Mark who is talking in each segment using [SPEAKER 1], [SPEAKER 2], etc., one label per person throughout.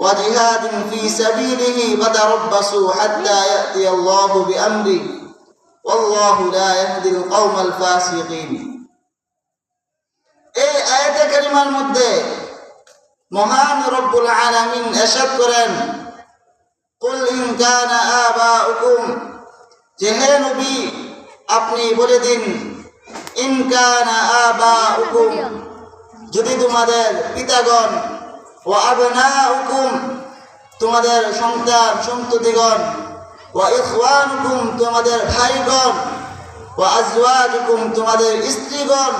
[SPEAKER 1] وجهاد في سبيله فتربصوا حتى يأتي الله بأمره والله لا يهدي القوم الفاسقين এই আয়াতে কারিমার মধ্যে মহান রব্বুল আলামিন এরশাদ করেন কুল ইন কানা আবাউকুম যে হে নবী আপনি বলে দিন ইন কানা আবাউকুম যদি তোমাদের পিতাগণ ও আবনাউকুম, তোমাদের সন্তান, সন্ততিগণ ও ইখওয়ানুকুম, তোমাদের ভাইগণ ও আজওয়াজ হুকুম তোমাদের স্ত্রীগণ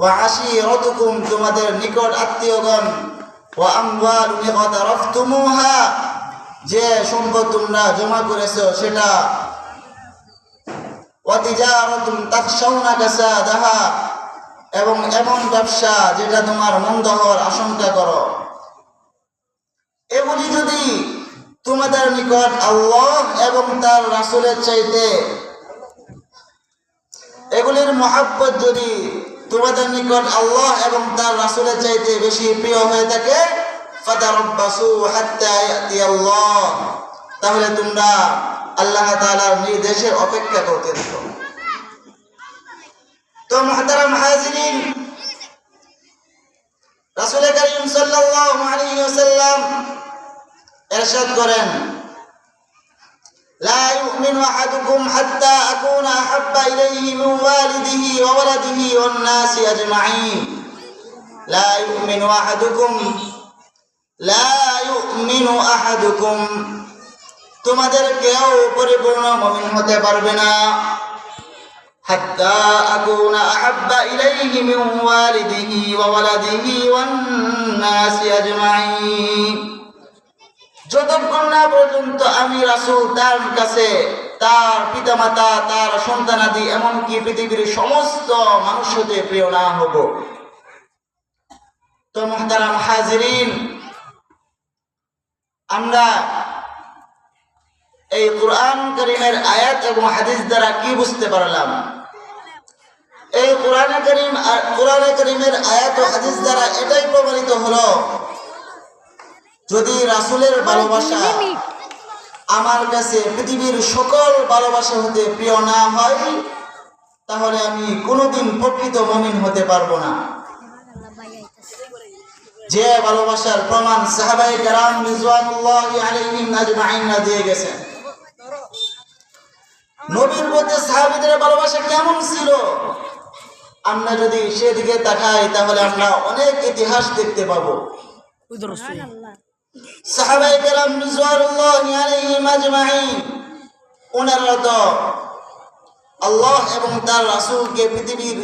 [SPEAKER 1] ও আশিরতুকুম, তোমাদের নিকট আত্মীয়গণ ও আমওয়াল ইকতারাফতুমুহা যে সম্পদ তোমরা জমা করেছ সেটা ওয়াতিজারাতুম তাখশাউনা কাসাদাহা, এবং এমন ব্যবসা যেটা তোমার মন্দ আশঙ্কা করো এগুলি যদি তোমাদের নিকট আল্লাহ এবং তার রাসুলের চাইতে এগুলির মহাব্বত যদি তোমাদের নিকট আল্লাহ এবং তার রাসুলের চাইতে বেশি প্রিয় হয়ে থাকে তাহলে তোমরা আল্লাহ তাআলার নির্দেশের অপেক্ষা করতে থাকো। তো মহতারাম হাজিরিন ارشاد করেন لا يؤمن أحدكم حتى أكون أحب إليه من والده وولده والناس أجمعين لا يؤمن أحدكم لا يؤمن أحدكم তোমাদের কেউ পরিপূর্ণ মমিন হতে পারবে না حتى أكون أحب إليه من والده وولده والناس أجمعين যতক্ষণ না পর্যন্ত আমি রাসূল তার কাছে, তার পিতামাতা, তার সন্তানাদি এমনকি পৃথিবীর সমস্ত মানুষ হতে প্রিয় না হব। তো মোহতারাম হাজিরিন, আমরা এই কোরআন করিমের আয়াত এবং হাদিস দ্বারা কি বুঝতে পারলাম? এই কোরআন করিম কোরআন করিমের আয়াত ও হাদিস দ্বারা এটাই প্রমাণিত হলো যদি রাসূলের ভালোবাসা আমার কাছে পৃথিবীর সকল ভালোবাসা হতে প্রিয় না হয় তাহলে আমি কোনোদিন প্রকৃত মমিন হতে পারব না। যে ভালোবাসার প্রমাণ সাহাবাই কারাম রিজওয়ানুল্লাহি আলাইহিম আজমাইন দিয়ে গেছেন। নবীর মধ্যে সাহাবীদের ভালোবাসা কেমন ছিল? আমরা যদি সেদিকে তাকাই তাহলে আমরা অনেক ইতিহাস দেখতে পাবো। ওনারা তো আল্লাহ এবং তার রাসূলকে পৃথিবীর